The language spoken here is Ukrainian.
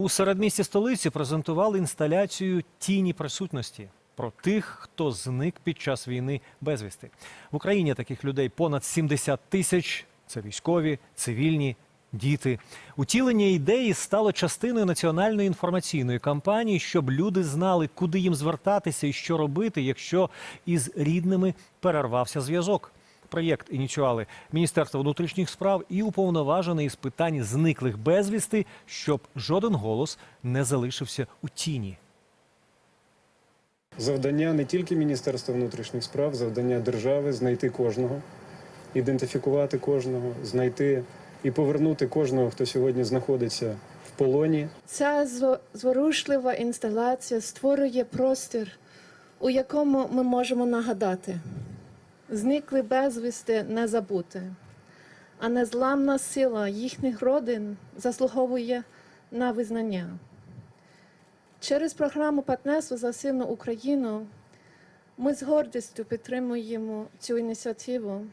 У середмісті столиці презентували інсталяцію тіні присутності про тих, хто зник під час війни безвісти. В Україні таких людей понад 70 тисяч. Це військові, цивільні, діти. Утілення ідеї стало частиною національної інформаційної кампанії, щоб люди знали, куди їм звертатися і що робити, якщо із рідними перервався зв'язок. Проєкт ініціювали Міністерство внутрішніх справ і уповноважений із питань зниклих безвісти, щоб жоден голос не залишився у тіні. Завдання не тільки Міністерства внутрішніх справ, завдання держави знайти кожного, ідентифікувати кожного, знайти і повернути кожного, хто сьогодні знаходиться в полоні. Ця зворушлива інсталяція створює простір, у якому ми можемо нагадати. Зникли безвісти не забути, а незламна сила їхніх родин заслуговує на визнання. Через програму партнерства за сильну Україну ми з гордістю підтримуємо цю ініціативу.